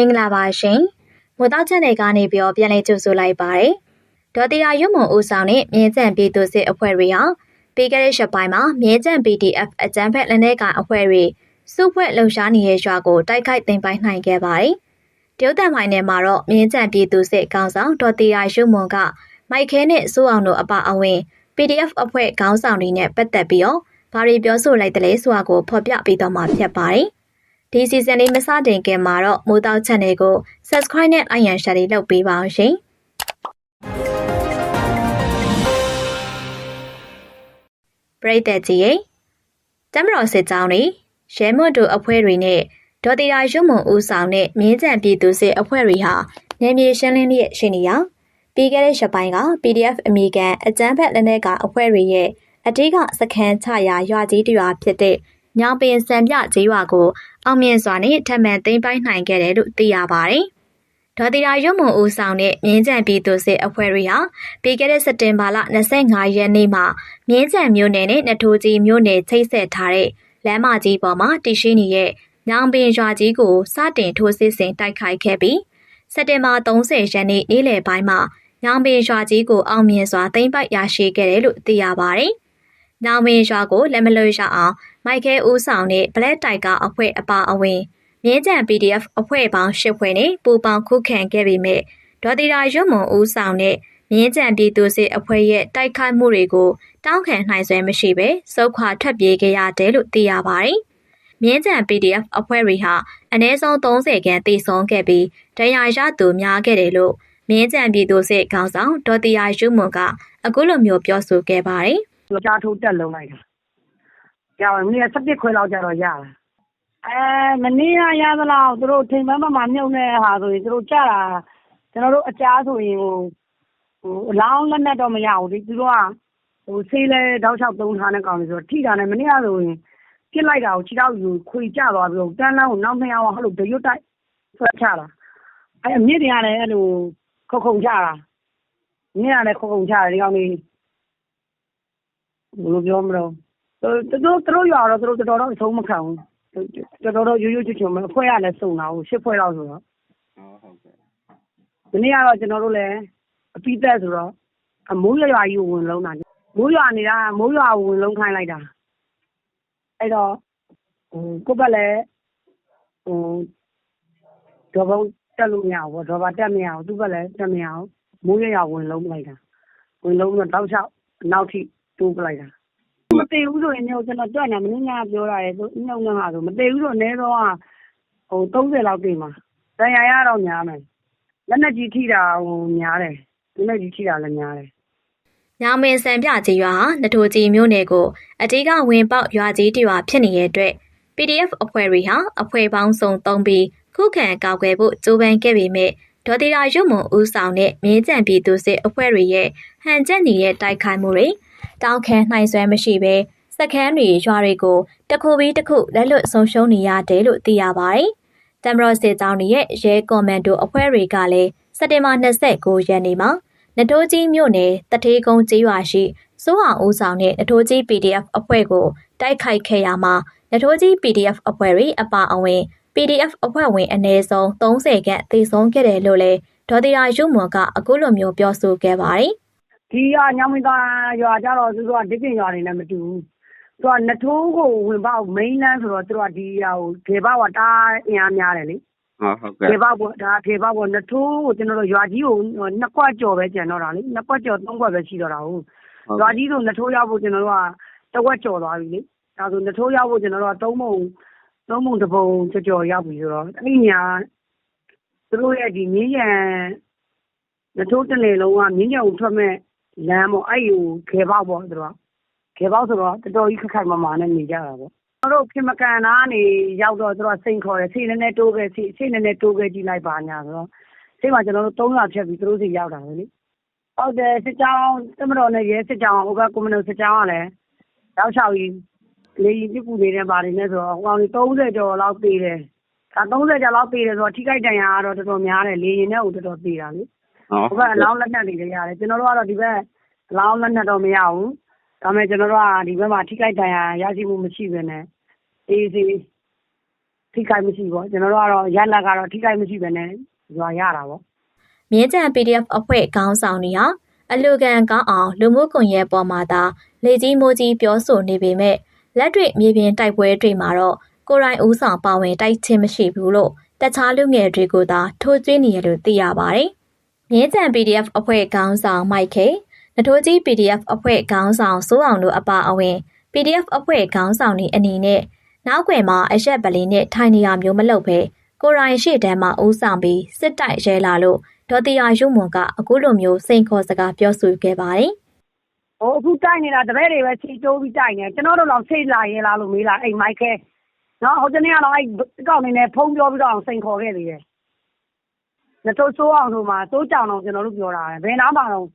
င်္ဂလာပါရှင်။မိုးတောက်ချက်နယ်ကနေပြီးတော့ပြန်လည်ကြိုဆိုလိုက်ပါတယ်။ဒေါ်တီယာရွတ်မွန်ဦးဆောင်တဲ့မြင်းကျန်ပြည်သူစစ်အဖွဲ့တွေဟာပြီးခဲ့တဲ့ရက်ပိုင်းမှာမြင်းကျန် PDF အကြမ်းဖက်လက်နက်ကိုင်အဖွဲ့တွေစုဖွဲ့လှုပ်ရှားနေတဲ့ရွာကိုတိုက်ခိုက်သိမ်းပိုက်နိုင်ခဲ့ပါတယ်။တရုတ်တန်မိုင်နယ်မှာတော့မြင်းကျန်ပြည်သူစစ်ကောင်ဆောင်ဒေါ်တီယာရွတ်မွန်ကမိုက်ခဲနဲ့စိုးအောင်တို့အပအဝင် PDF အဖွဲ့ခေါင်းဆောင်တွေနဲ့ပတ်သက်ပြီးတော့ဘာတွေပြောဆိုလိုက်တယ်လဲဆိုတာကိုဖော်ပြပေးတော့မှာဖြစ်ပါတယ်။ ဒီစီဇန်လေးမစတင်ခင်မှာတော့မိုးတောက် channel ကို subscribe နဲ့ like and share လေးလုပ်ပေးပါအောင်ရှင်။ပရိသတ်ကြီးရေတမတော်စစ်ကြောင်းတွေရဲမွတ်တို့အဖွဲ့တွေနဲ့ဒေါ်တီရာရွတ်မွန်ဦးဆောင်တဲ့မြင်းကြံပြည်သူစစ်အဖွဲ့တွေဟာနယ်မြေရှင်းလင်းရေးရှိနေရပြီးခဲ့တဲ့ရက်ပိုင်းက PDF အမေရိကန်အကြမ်းဖက်လက်နက်ကအဖွဲ့တွေရဲ့အတိကစခန်းချရာရွာကြီးတရွာဖြစ်တဲ့ ညောင်ပင်စံပြကျေးရွာကိုအောင်မြင်စွာနဲ့ထပ်မံသိမ်းပိုက်နိုင်ခဲ့တယ်လို့သိရပါတယ်။ဒေါ်တီရာရွတ်မွန်ဦးဆောင်တဲ့မြင်းကြံပြည်သူစစ်အဖွဲ့တွေဟာပြီးခဲ့တဲ့စက်တင်ဘာလ25ရက်နေ့မှာမြင်းကြံမြို့နယ်နဲ့နထိုးကြီးမြို့နယ်ချိတ်ဆက်ထားတဲ့လမ်းမကြီးပေါ်မှာတည်ရှိနေတဲ့ညောင်ပင်ရွာကြီးကိုစတင်ထိုးစစ်ဆင်တိုက်ခိုက်ခဲ့ပြီးစက်တင်ဘာ30ရက်နေ့နေ့လယ်ပိုင်းမှာညောင်ပင်ရွာကြီးကိုအောင်မြင်စွာသိမ်းပိုက်ရရှိခဲ့တယ်လို့သိရပါတယ်။ ညောင်ပင်ရွာကိုလက်မလွတ်ရအောင်မိုက်ကဲဦးဆောင်တဲ့ Black Tiger အဖွဲ့အပါအဝင်မြင်းကြံ PDF အဖွဲ့ပေါင်း၈ဖွဲ့နဲ့ပူပေါင်းခုခံခဲ့ပေမဲ့ဒေါ်တီရာရွတ်မွန်ဦးဆောင်တဲ့မြင်းကြံပြည်သူစစ်အဖွဲ့ရဲ့တိုက်ခိုက်မှုတွေကိုတောင်းခံနိုင်စွမ်းမရှိဘဲစုခွာထွက်ပြေးခဲ့ရတယ်လို့သိရပါတယ်။မြင်းကြံ PDF အဖွဲ့တွေဟာအ ਨੇ ဆုံး30ခန်းတည်ဆုံးခဲ့ပြီးတရားရသူများခဲ့တယ်လို့မြင်းကြံပြည်သူစစ်ခေါင်းဆောင်ဒေါ်တီယာရွမွန်ကအခုလိုမျိုးပြောဆိုခဲ့ပါတယ်။။ ကြားထိုးတက်လုံးလိုက်တာ။ရပါတယ်မနေ့က၁၁ခွဲလောက်ကျတော့ရတာ။အဲမနေ့ကရသလောက်သူတို့ထိန်ပန်းဘက်မှာမြှုပ်တဲ့ဟာဆိုရင်သူတို့ကျတာကျနော်တို့အကြားဆိုရင်အလောင်းလက်နက်တော့မရဘူးလေ။သူတို့ကဆေးလည်းတောက်လျှောက်သုံးထားတဲ့ကောင်တွေဆိုတော့ထိတာနဲ့မနေ့ကဆိုရင်ပစ်လိုက်တာကိုခြေထောက်ခွေကျသွားပြီးတော့တန်းလန်းကိုနောက်နှစ်ယောက်ကအဲလိုဒရွတ်တိုက်ဆွဲချတာ။အဲမြစ်တွေကလည်းအဲလိုခုတ်ခုတ်ချတာ။မြစ်ကလည်းခုတ်ခုတ်ချတယ်ဒီကောင်တွေ ဘယ်လိုပြောမလဲသူတို့သူတို့ရွာတော့သူတို့တော်တော်တော့အဆုံးမခံဘူးတော်တော်တော့ရိုးရိုးချွတ်ချွတ်ပဲအဖွဲ့ကလည်းစုံတာကိုရှစ်ဖွဲ့လောက်ဆိုတော့ဟုတ်ကဲ့ဒီနေ့ကတော့ကျွန်တော်တို့လည်းအပိသက်ဆိုတော့အမိုးရွာကြီးကိုဝင်လုံးတာမိုးရွာနေတာမိုးရွာကိုဝင်လုံးခိုင်းလိုက်တာအဲ့တော့ဟိုကိုယ့်ဘက်လည်းဟိုဒေါ်ဘုံတက်လို့မရဘူးပေါ့ဒေါ်ဘာတက်မရဘူးသူ့ဘက်လည်းတက်မရဘူးမိုးရွာဝင်လုံးလိုက်တာဝင်လုံးတော့တောက်လျှောက်နောက်ထိ တိုးပလိုက်တာမသေးဘူးဆိုရင်ကျွန်တော်တွက်နေမင်းများပြောတာလေသူနှုတ်နှဟာဆိုမသေးဘူးဆိုအနည်းဆုံးကဟို30လောက်တင်မှာတန်ရာရတော့များမယ်လက်နဲ့ကြီးထိတာဟိုများတယ်လက်နဲ့ကြီးထိတာလည်းများတယ်ညောင်မင်းစံပြကြီးရွာဟာနထိုကြီးမြို့နယ်ကိုအတိကဝင်ပေါက်ရွာကြီးတရွာဖြစ်နေတဲ့အတွက် PDF အဖွဲ့တွေဟာအဖွဲ့ပေါင်းစုံသုံးပြီးခုခံကောက်ွယ်ဖို့ကြိုးပမ်းခဲ့ပေမဲ့ဒေါ်တီရာရွတ်မွန်ဦးဆောင်တဲ့မြင်းကြံပြည်သူစစ်အဖွဲ့တွေရဲ့ဟန်ချက်နေတဲ့တိုက်ခိုက်မှုတွေ တောင်းခံနိုင်စွမ်းမရှိဘဲစခန်းတွေရွာတွေကိုတခုပြီးတခုလက်လွတ်ဆုံးရှုံးနေရတယ်လို့သိရပါတယ်။တမရော့စစ်တောင်းရဲ့ရဲကွန်မန်ဒိုအဖွဲ့တွေကလည်းစက်တင်ဘာ29ရက်နေ့မှာနတိုးကြီးမြို့နယ်တထေးကုန်းကျေးရွာရှိစိုးအောင်ဦးဆောင်တဲ့နတိုးကြီး PDF အဖွဲ့ကိုတိုက်ခိုက်ခဲ့ရမှာနထိုးကြီး PDF အဖွဲ့တွေအပါအဝင် PDF အဖွဲ့ဝင်အနည်းဆုံး30ခန့်သေဆုံးခဲ့တယ်လို့လည်းဒေါ်တီရာရုံမွန်ကအခုလိုမျိုးပြောဆိုခဲ့ပါတယ်။ ဒီကညောင်မင်းသားရွာကြတော့သူတို့ကဒိပင်ရွာတွေနဲ့မတူဘူး။သူကနထိုးကိုဝင်ပေါက်မိန်းလန်းဆိုတော့သူတို့ကဒီဟာကိုခေပေါက်ကတားအင်အားများတယ်လေ။ဟုတ်ဟုတ်ကဲ့။ခေပေါက်ကဒါခေပေါက်ကနထိုးကိုကျွန်တော်တို့ရွာကြီးကိုနှစ်ကွက်ကျော်ပဲကျန်တော့တာလေ။နှစ်ကွက်ကျော်သုံးကွက်ပဲရှိတော့တာဟုတ်။ရွာကြီးဆိုနထိုးရောက်ဖို့ကျွန်တော်တို့ကတဝက်ကျော်သွားပြီလေ။ဒါဆိုနထိုးရောက်ဖို့ကျွန်တော်တို့ကသုံးပုံသုံးပုံတစ်ပုံကျော်ကျော်ရောက်ပြီဆိုတော့အဲ့ဒီညာသူတို့ရဲ့ဒီမြင်းရံနထိုးတလေလုံးကမြင်းရံကိုထွက်မဲ့ လမ်းပေါ့အဲ့ကိုခေပေါက်ပေါ့သူတို့ကခေပေါက်ဆိုတော့တော်တော်ကြီးခက်ခိုင်မာမာနဲ့နေကြတာပေါ့ကျွန်တော်တို့ခင်မကန်သားနေရောက်တော့သူတို့စိန်ခေါ်တယ်စိတ်နည်းနည်းတိုးခဲ့စိတ်စိတ်နည်းနည်းတိုးခဲ့ကြည့်လိုက်ပါညာဆိုတော့စိတ်မှာကျွန်တော်တို့300ဖြတ်ပြီးသူတို့စီရောက်တာပဲလေဟုတ်တယ်စစ်ကြောင်းတမတော်နဲ့ရဲစစ်ကြောင်းဟိုဘက်ကွန်မြူနစ်စစ်ကြောင်းကလည်းရောက်ချောက်ကြီးလေရင်ပြစ်ပူနေတဲ့ပါနေနဲ့ဆိုတော့ဟိုကောင်ကြီး30ကျော်လောက်သေးတယ်ဒါ30ကျော်လောက်သေးတယ်ဆိုတော့ထိခိုက်ဒဏ်ရာကတော့တော်တော်များတယ်လေရင်နဲ့ဟိုတော်တော်သေးတာလေ ဟိုဘက်အလောင်းလက်နက်တွေလည်းရတယ်ကျွန်တော်တို့ကတော့ဒီဘက်အလောင်းလက်နက်တော့မရဘူးဒါပေမဲ့ကျွန်တော်တို့ကဒီဘက်မှာထိခိုက်ဒဏ်ရာရရှိမှုမရှိဘဲနဲ့အေးစီထိခိုက်မရှိဘူးပေါ့ကျွန်တော်တို့ကတော့ရက်လက်ကတော့ထိခိုက်မရှိပဲနဲ့ရွာရတာပေါ့မြင်းကြံ PDF အဖွဲ့ခေါင်းဆောင်တွေဟာအလူခံကောင်းအောင်လူမှုကွန်ရက်ပေါ်မှာသာလေကြီးမိုးကြီးပြောဆိုနေပေမဲ့လက်တွေ့မြေပြင်တိုက်ပွဲတွေမှာတော့ကိုရိုင်းဦးဆောင်ပါဝင်တိုက်ချင်းမရှိဘူးလို့တခြားလူငယ်တွေကိုသာထိုးကျွေးနေရလို့သိရပါတယ်။ မြင်းကြံ PDF အဖွဲ့ခေါင်းဆောင်မိုက်ခေနထိုးကြီး PDF အဖွဲ့ခေါင်းဆောင်စိုးအောင်တို့အပါအဝင် PDF အဖွဲ့ခေါင်းဆောင်တွေအနေနဲ့နောက်ွယ်မှာအရက်ပလီနဲ့ထိုင်နေရမျိုးမလုပ်ဘဲကိုရိုင်းရှေ့တန်းမှာဦးဆောင်ပြီးစစ်တိုက်ရဲလာလို့ဒေါ်တီယာရုံမွန်ကအခုလိုမျိုးစိန်ခေါ်စကားပြောဆိုခဲ့ပါတယ်။ဟိုအခုတိုက်နေတာတပည့်တွေပဲချိန်တိုးပြီးတိုက်နေကျွန်တော်တို့တော့စိတ်လာရဲလားလို့မေးလာအိမ်မိုက်ခဲနော်ဟိုတနေ့ကတော့အဲ့ကောက်နေနဲ့ဖုံးပြောပြီးတော့စိန်ခေါ်ခဲ့သေးတယ်။ လက်တော့စိုးအောင်ဆိုမှစိုးကြောင်တော့ကျွန်တော်တို့ပြောတာပဲဘယ်နာမှတော့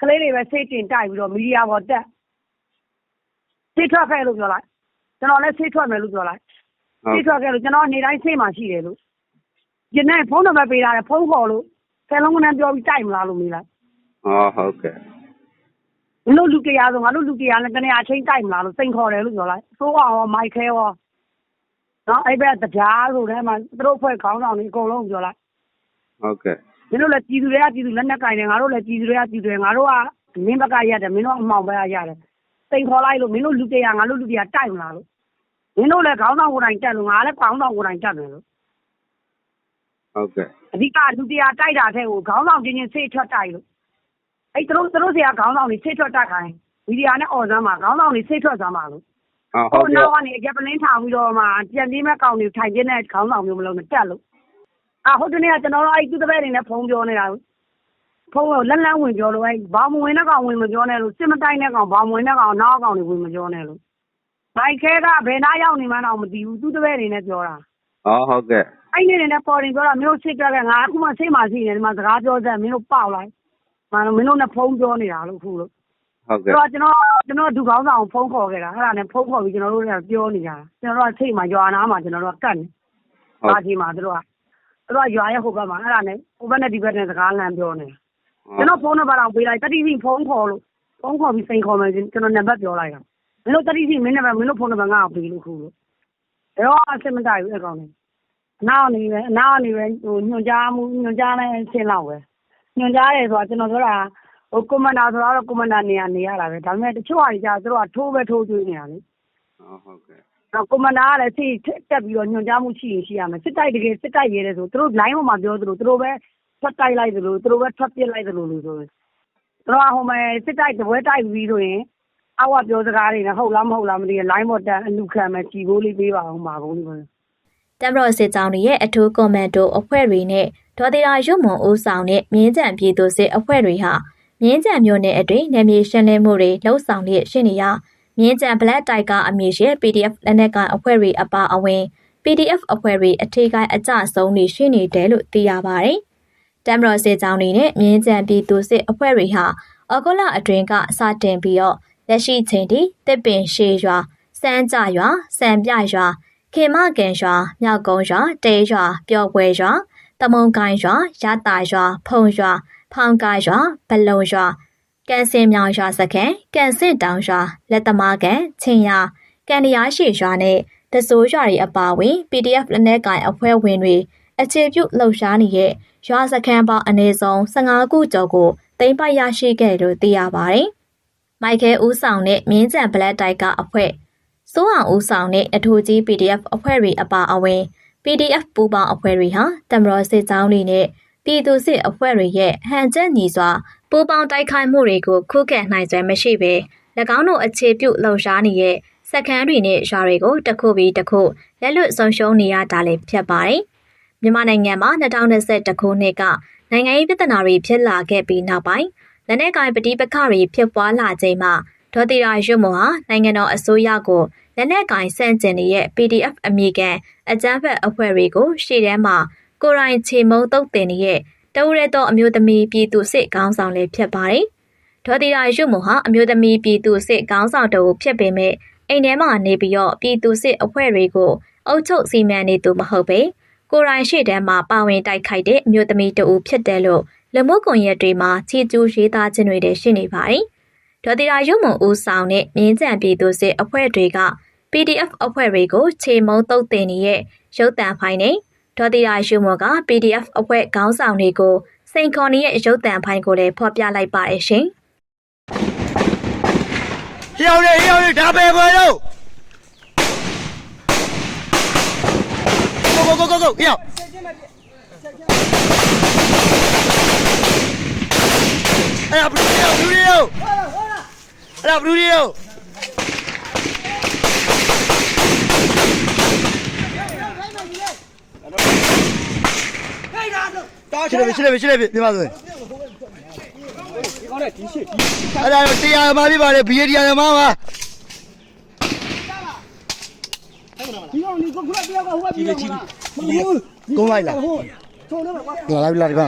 ကလေးတွေပဲစိတ်တင်တိုက်ပြီးတော့မီဒီယာပေါ်တက်စိတ်ထွက်ခဲ့လို့ပြောလိုက်ကျွန်တော်လည်းစိတ်ထွက်မယ်လို့ပြောလိုက်စိတ်ထွက်ခဲ့လို့ကျွန်တော်နေတိုင်းစိတ်မှရှိတယ်လို့ဒီနေ့ဖုန်းနံပါတ်ပေးတာဖုန်းခေါ်လို့ဆယ်လုံးကနဲ့ပြောပြီးတိုက်မလားလို့မေးလိုက်ဟောဟုတ်ကဲ့မင်းတို့လူတရားဆိုငါတို့လူတရားနဲ့တနေရာချင်းတိုက်မလားလို့စိန်ခေါ်တယ်လို့ပြောလိုက်သိုးအောင်ရောမိုက်ခဲရောနော်အဲ့ဘက်တရားဆိုတဲ့မှာသူတို့ဖွဲ့ခေါင်းဆောင်တွေအကုန်လုံးပြောလိုက် ဟုတ်ကဲ့မင်းတို့လည်းပြည်သူတွေကပြည်သူလက်နက်ကင်တယ်ငါတို့လည်းပြည်သူတွေကပြည်သူတွေငါတို့ကမင်းဘက်ကရတယ်မင်းတို့အမှောင်ဘက်ကရတယ်စိန်ခေါ်လိုက်လို့မင်းတို့လူတရားငါတို့လူတရားတိုက်မလားလို့မင်းတို့လည်းခေါင်းဆောင်ကိုယ်တိုင်တက်လို့ငါလည်းခေါင်းဆောင်ကိုယ်တိုင်တက်တယ်လို့ဟုတ်ကဲ့အဓိကလူတရားတိုက်တာတဲ့ကိုခေါင်းဆောင်ချင်းချင်းဆေးထွက်တိုက်လို့အဲ့သူတို့သူတို့ဆရာခေါင်းဆောင်တွေဆေးထွက်တက်ခိုင်းမီဒီယာနဲ့អော်စမ်းမှာခေါင်းဆောင်တွေဆေးထွက်စမ်းမှာလို့အာဟုဟိုတ်ကဲ့နောက်ကနေအကြက်ပလင်းထောင်ပြီးတော့မှပြန်ပြေးမဲ့ကောင်တွေထိုင်ပြတဲ့ခေါင်းဆောင်မျိုးမလုံးနဲ့တက်လို့ အာဟုတ်တယ်နေ့ကကျွန်တော်တို့အဲ့သူတပည့်တွေနဲ့ဖုန်းပြောနေတာဖုန်းကလက်လန်းဝင်ပြောလို့အဲ့ဘာမဝင်တဲ့ကောင်ဝင်မပြောနဲ့လို့စစ်မတိုင်းတဲ့ကောင်ဘာမဝင်တဲ့ကောင်နောက်ကောင်တွေဝင်မပြောနဲ့လို့ဘိုက်ခဲကဘယ်နာရောက်နေမှန်းတော့မသိဘူးသူတပည့်တွေနဲ့ပြောတာဟောဟုတ်ကဲ့အဲ့နေနဲ့ပေါ်တင်ပြောတာမင်းတို့စစ်ကြတဲ့ငါအခုမှစိတ်မှရှိနေတယ်ဒီမှာစကားပြောစက်မင်းတို့ပေါက်လိုက်မမင်းတို့နဲ့ဖုန်းပြောနေတာလို့ခုလို့ဟုတ်ဆိုကဲ့တော့ကျွန်တော်ကျွန်တော်ဒုကောင်းဆောင်ဖုန်းခေါ်ခဲ့တာအဲ့ဒါနဲ့ဖုန်းခေါ်ပြီးကျွန်တော်တို့ကပြောနေတာကျွန်တော်တို့ကစိတ်မှာရွာနာမှာကျွန်တော်တို့ကကတ်နေဟုတ်အားကြီးမှာသူတို့က သူတို့ကရွာရဲ့ဟိုဘက်မှာအဲ့ဒါနဲ့ဟိုဘက်နဲ့ဒီဘက်နဲ့စကားလမ်းပြောနေကျွန်တော်ဖုန်းနံပါတ်တော့ပေးလိုက်တတိစီဖုန်းခေါ်လို့ဖုန်းခေါ်ပြီးစိန်ခေါ်မယ်ကျွန်တော်နံပါတ်ပြောလိုက်တာမင်းတို့တတိစီမင်းနံပါတ်မင်းတို့ဖုန်းနံပါတ်ငါ့ကိုပေးလို့ခုလို့တော့အဆင်မတိုင်ဘူးအဲ့ကောင်နေအနောက်နေပဲအနောက်နေပဲဟိုညွန်ကြားမှုညွန်ကြားတဲ့အဆင်လောက်ပဲညွန်ကြားရဲဆိုတာကျွန်တော်ပြောတာဟိုကွန်မန်ဒါဆိုတော့ကွန်မန်ဒါနေရနေရတာပဲဒါပေမဲ့တချို့ဟာကြီးကျသူတို့ကထိုးပဲထိုးကျွေးနေတာလေဟုတ်ကဲ့တော့ကွ န်မန်ဒါကလည်းစိတ်တက်ပြီးတော့ ညွန်ကြားမှုရှိရင်ရှိရမယ် စစ်တိုက် တကယ်စစ်တိုက်ရဲတယ်ဆို သူတို့ line ပေါ်မှာပြောသလို သူတို့ပဲ ထွက်တိုက်လိုက်သလို သူတို့ပဲ ထွက်ပစ်လိုက်သလိုလို့ဆိုရင် သူတို့ကဟိုမှာစစ်တိုက်တပွဲတိုက်ပြီးဆိုရင် အောက်ကပြောစကားတွေနဲ့ ဟုတ်လား မဟုတ်လား မသိဘူး line ပေါ်တက် အလူခံမယ်ကြည်ဖို့လေးပေးပါအောင်ပါကုန်လို့ပဲတမ်ဘရော့စစ်ကြောင်းတွေရဲ့ အထူးကွန်မန်ဒိုအဖွဲ့တွေနဲ့ ဒေါ်တီရာရုံမွန် ဦးဆောင်တဲ့ မြင်းကြံပြည်သူစစ်အဖွဲ့တွေဟာ မြင်းကြံမျိုးနယ်အတွင်း နယ်မြေရှင်းလင်းမှုတွေလှုပ်ဆောင်လျက်ရှိနေရာ မြင်းကြံ Black Tiger အမည်ရှိ PDF လက်နက်ကိုင်အဖွဲ့တွေအပါအဝင် PDF အဖွဲ့တွေအထည်ကိုင်းအကြဆုံးတွေရှိနေတယ်လို့သိရပါတယ်။တမ်ဘရော့စစ်ကြောင်းတွေနဲ့မြင်းကြံပြည်သူစစ်အဖွဲ့တွေဟာအော်ဂိုလာအတွင်းကစတင်ပြီးတော့လက်ရှိချိန်ထိတစ်ပင်ရှေးရွာစမ်းကြရွာစံပြရွာခေမကန်ရွာမြောက်ကုန်းရွာတဲရွာပျော်ပွဲရွာတမုံကိုင်းရွာရတာရွာဖုံရွာဖောင်ကားရွာဘလုံရွာ ကန်စင်မြောင်ရွာစခန်းကန်စစ်တောင်ရွာလက်သမားကန်ချင်းရကန်ရရှိရွာနဲ့တစိုးရွာတွေအပါအဝင် PDF လက်နက်ကိုင်အဖွဲ့ဝင်တွေအခြေပြုလှုပ်ရှားနေတဲ့ရွာစခန်းပေါင်းအနည်းဆုံး15ခုကျော်ကိုသိမ်းပိုက်ရရှိခဲ့လို့သိရပါတယ်။မိုက်ကဲဦးဆောင်တဲ့မြင်းကြံဘလက်တိုက်ကအဖွဲ့စိုးအောင်ဦးဆောင်တဲ့အထူးကြီး PDF အဖွဲ့တွေအပါအဝင် PDF ပူးပေါင်းအဖွဲ့တွေဟာတမတော်စစ်ကြောင်းတွေနဲ့ပြည်သူစစ်အဖွဲ့တွေရဲ့ဟန်ချက်ညီစွာ ပူးပေါင်းတိုက်ခိုက်မှုတွေကိုခုခံနိုင်စွမ်းမရှိဘဲ၎င်းတို့အခြေပြုလှုံ့ဆော်နေတဲ့စက္ကန့်တွေနဲ့ရွာတွေကိုတစ်ခုပြီးတစ်ခုလက်လွတ်ဆုံးရှုံးနေရတာလည်းဖြစ်ပါတယ်။မြန်မာနိုင်ငံမှာ2021ခုနှစ်ကနိုင်ငံရေးပြဿနာတွေဖြစ်လာခဲ့ပြီးနောက်ပိုင်းလက်နက်ကိုင်ပဋိပက္ခတွေဖြစ်ပွားလာချိန်မှာဒေါ်တီရာရွတ်မောဟာနိုင်ငံတော်အစိုးရကိုလက်နက်ကင်ဆန့်ကျင်နေတဲ့ PDF အမိကန်အကြမ်းဖက်အဖွဲ့တွေကိုရှေ့တန်းမှာကိုရိုင်းချေမုံတုတ်တင်နေတဲ့ တဝရဲတော်အမျိုးသမီးပြည်သူစစ်ကောင်းဆောင်လည်းဖြစ်ပါတယ်။ဒေါ်တီရာရွတ်မောဟာအမျိုးသမီးပြည်သူစစ်ကောင်းဆောင်တူဖြစ်ပေမဲ့အိမ်ထဲမှာနေပြီးတော့ပြည်သူစစ်အဖွဲ့တွေကိုအုပ်ချုပ်စီမံနေသူမဟုတ်ပဲကိုရိုင်းရှေ့တန်းမှာပါဝင်တိုက်ခိုက်တဲ့အမျိုးသမီးတူဖြစ်တယ်လို့လူမှုကွန်ရက်တွေမှာချီကျူးရေးသားခြင်းတွေလည်းရှိနေပါတယ်။ဒေါ်တီရာရုံမုံဦးဆောင်တဲ့မြင်းကြံပြည်သူစစ်အဖွဲ့တွေက PDF အဖွဲ့တွေကိုခြေမုံတုတ်တင်နေတဲ့ရုပ်သံဖိုင်နဲ့ ဒေါ်တီရာယူမော်က PDF အဖွဲ့ခေါင်းဆောင်တွေကိုစိန်ခေါ်နေတဲ့ရုပ်သံဖိုင်ကိုလည်းဖော်ပြလိုက်ပါတယ်ရှင်ဟျောင်းနေဟျောင်းနေဒါပဲပွဲတော့ကိုကိုကိုကိုဟျောင်းအဲ့ဒါဘလူးရောဘလူးရောအဲ့ဒါဘလူးရော ရှင်းလေရှင်းလေရှင်းလေဒီမှာဆိုရင်အဲ့ဒါတော့တရားမပြပါလေဘီအေတရားမပါကုန်းလိုက်လားငါလာပြီလားဒီပါ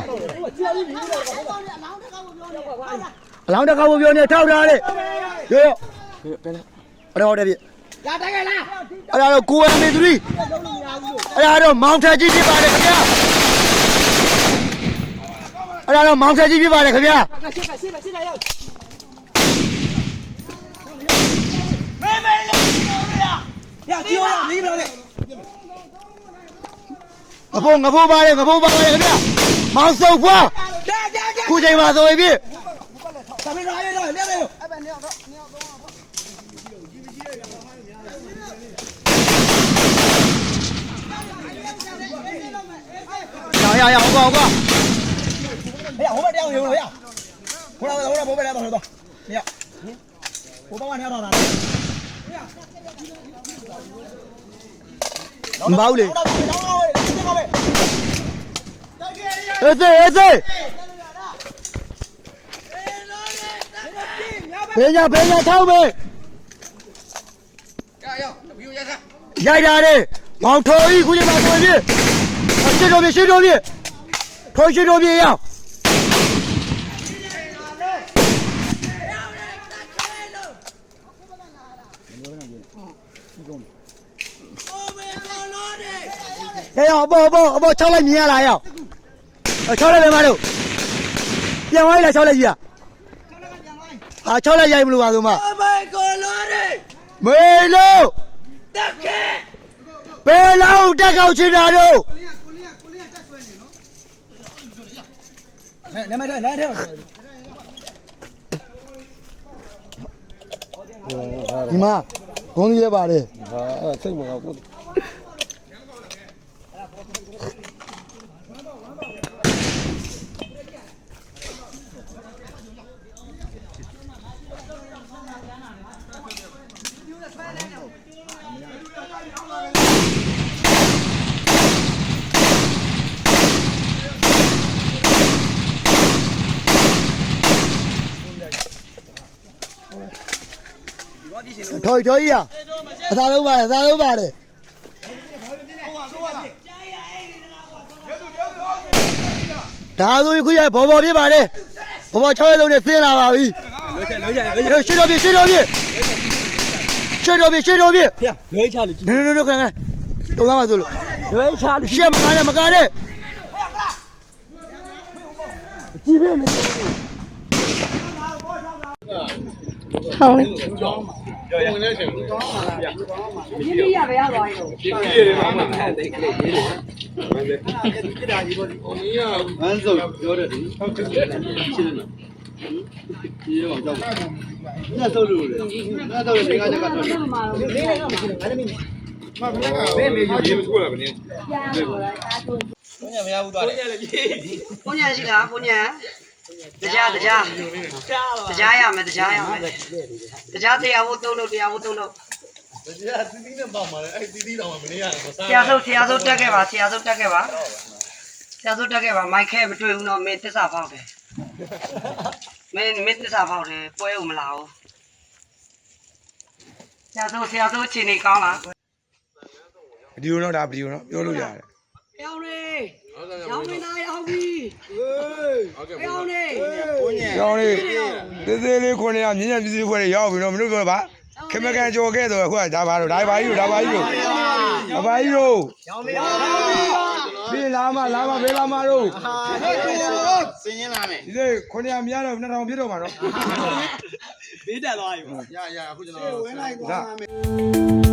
အလောင်းတကောက်ပြောနေထောက်ထားလေရောရောအဲ့တော့တယ်ပြလာတက်ခဲ့လားအဲ့ဒါတော့ကိုအမ်မေ3အဲ့ဒါတော့မောင်ထက်ကြီးဖြစ်ပါတယ်ခင်ဗျာ အဲ့ဒါတော့မောင်ထက်ကြီးဖြစ်ပါတယ်ခင်ဗျာငဖိုးငဖိုးပါလေငဖိုးပါလေခင်ဗျမောင်စုပ်ဖွားခုချိန်မှာဆိုရင်ပြရရရဟုတ်ပါဟုတ်ပါ 哎呀，后边两个有了呀，回来回来回来，后边两个走，没有，我把碗尿到哪里？ မပေါ့လေ 到到到到位，到位。 အေးစေးအေးစေးဘေးရဘေးရထောက်မေရိုက်တာလေမောင်ထော်ကြီးခုချိန်မှာဆိုရင်ပြရှင်းတော့ပြရှင်းတော့ပြထော်ရှင်းတော့ပြရ ရရအပေါ်အပေါ်အပေါ်6လိုက်မြင်ရလားရအောင်6လိုက်လည်းမလို့ပြန်သွားလိုက်6လိုက်ကြီးอ่ะဟာ6လိုက်ရိုက်မလို့ပါဆိုမှမေလို့တက်ခဲဘယ်လောက်တက်ကောက်ချင်တာတို့နမတနားထဲဒီမှာ ဂုံးကြီးလည်းပါတယ်ဟာစိတ်မကောင်းဘူး တော်တော်ကြီးရအသာလုံးပါအသာလုံးပါတယ်ဒါဆိုခုရဘောဘောဖြစ်ပါတယ်ဘောဘော6ရက်လုံးနဲ့သင်းလာပါပြီလွှဲချလွှဲချရှင်းတော့ပြီရှင်းတော့ပြီရှင်းတော့ပြီရှင်းတော့ပြီလွှဲချလို့နင်နင်နင်ခဏခဏတော့လာပါစို့လို့လွှဲချလို့ရှင်းမကားနဲ့မကားနဲ့ကြည့်ပြမယ်ထောင်းလေး ဝင်နေရှင်ဘူးတောင်းပါလားတောင်းပါလားဒီနေ့ရပဲရသွားရောဒီနေ့ရမှာမဟုတ်တဲ့ကလေးလေးလေမင်းလည်းဒီတာကြီးပေါ့ဒီဘုံကြီးကမန်းစုပ်ပြောတယ်ဟုတ်ကဲ့ရှင်းတယ်ဒီရောတော့နတ်ဆုံးလို့လေနတ်ဆုံးလေဒီကကြက်ကတော့လေးလေးကမရှိဘူးငါလည်းမင်းမဘယ်ကဘယ်မေးရေးထုတ်လာမင်းပြန်ပါလားအားထုတ်ဘုညာမရဘူးတော့လေဘုညာရှိလားဘုညာ တရားတရားတရားရမယ်တရားရမယ်တရားတရားဝတ်သုံးလို့တရားဝတ်သုံးလို့တရားသီးသီးနဲ့ပေါ့မှာလေအဲ့သီးသီးတော့မနေရတယ်မစားဆရာဆုပ်ဆရာဆုပ်တက်ခဲ့ပါဆရာဆုပ်တက်ခဲ့ပါဆရာဆုပ်တက်ခဲ့ပါမိုက်ခဲမတွေ့ဘူးတော့မင်းသစ္စာဖောက်တယ်မင်းမင်းသစ္စာဖောက်တယ်ပွဲဦးမလာဘူးဆရာဆုပ်ဆရာဆုပ်အခြေအနေကောင်းလားဗီဒီယိုတော့ဒါဗီဒီယိုတော့ပြောလို့ရတယ်ရောင်းနေရောင်းနေတာရောင်းပြီ ပြောင်းနေပြောင်းနေသေးသေးလေးခွန်းရမြင်းရပြည်စည်းခွန်းရရောက်ပြီနော်မင်းတို့ပြောပါခမကန်ကြော်ခဲ့တော့အခုကဒါပါတော့ဒါပါကြီးတို့ဒါပါကြီးတို့ဒါပါကြီးတို့ရောင်းမရောဘေးလာမလာမဘေးလာမတို့ဆင်းရင်လာမယ်ဒီလေ900များတော့2000ပြည့်တော့မှာတော့ဘေးတက်သွားပြီဗျာရရအခုကျွန်တော်ဝင်လိုက်သွားမယ်